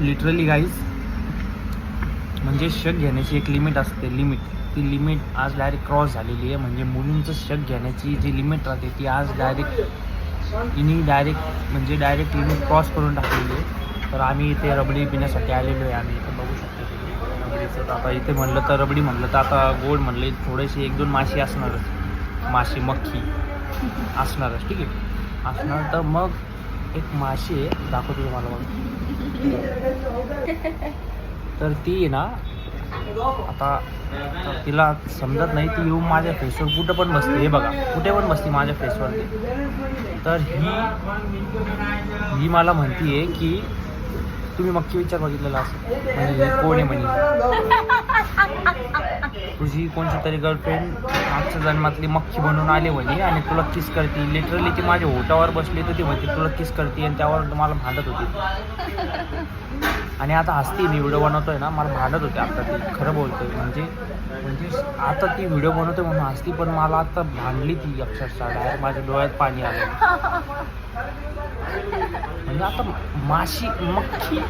Literally guys म्हणजे शक घेण्याची एक लिमिट असते लिमिट ती लिमिट आज डायरेक्ट क्रॉस झालेली आहे. म्हणजे मुलींचं शक घेण्याची जी लिमिट राहते ती आज डायरेक्ट हिने डायरेक्ट म्हणजे डायरेक्ट लिमिट क्रॉस करून टाकलेली आहे. तर आम्ही इथे रबडी पिण्यासाठी आलेलो आहे. आम्ही इथे बघू शकतो. रबडीचं आता इथे म्हणलं तर रबडी म्हणलं तर आता गोड म्हणले थोडेसे एक दोन माशी असणारच. माशी मक्खी असणारच. ठीक आहे? असणार तर मग एक माशी आहे. दाखवतो तुम्हाला बघ तर ती आहे ना आता तिला समजत नाही ती येऊन माझ्या फेसवर कुठं पण बसते. हे बघा कुठे पण बसते माझ्या फेसवरती तर ही ही मला म्हणतीये की तुम्ही मक्की विचार बघितलेला असेल. म्हणजे कोण आहे म्हणजे तुझी कोणती तरी गर्लफ्रेंड मागच्या जन्मातली मक्खी बनून आली म्हणे आणि तुला किस करते. लिटरली ती माझ्या ओटावर बसली तर ती म्हणते तुला किस करते. आणि त्यावर मला भांडत होती. आणि आता हसती मी व्हिडिओ बनवतोय ना मला भांडत होते आता ती. खरं बोलतोय म्हणजे म्हणजे आता ती व्हिडिओ बनवतोय म्हणून हसती पण मला आता भांडली ती अक्षरशः. डायरेक्ट माझ्या डोळ्यात पाणी आलं. म्हणजे आता माशी मक्खी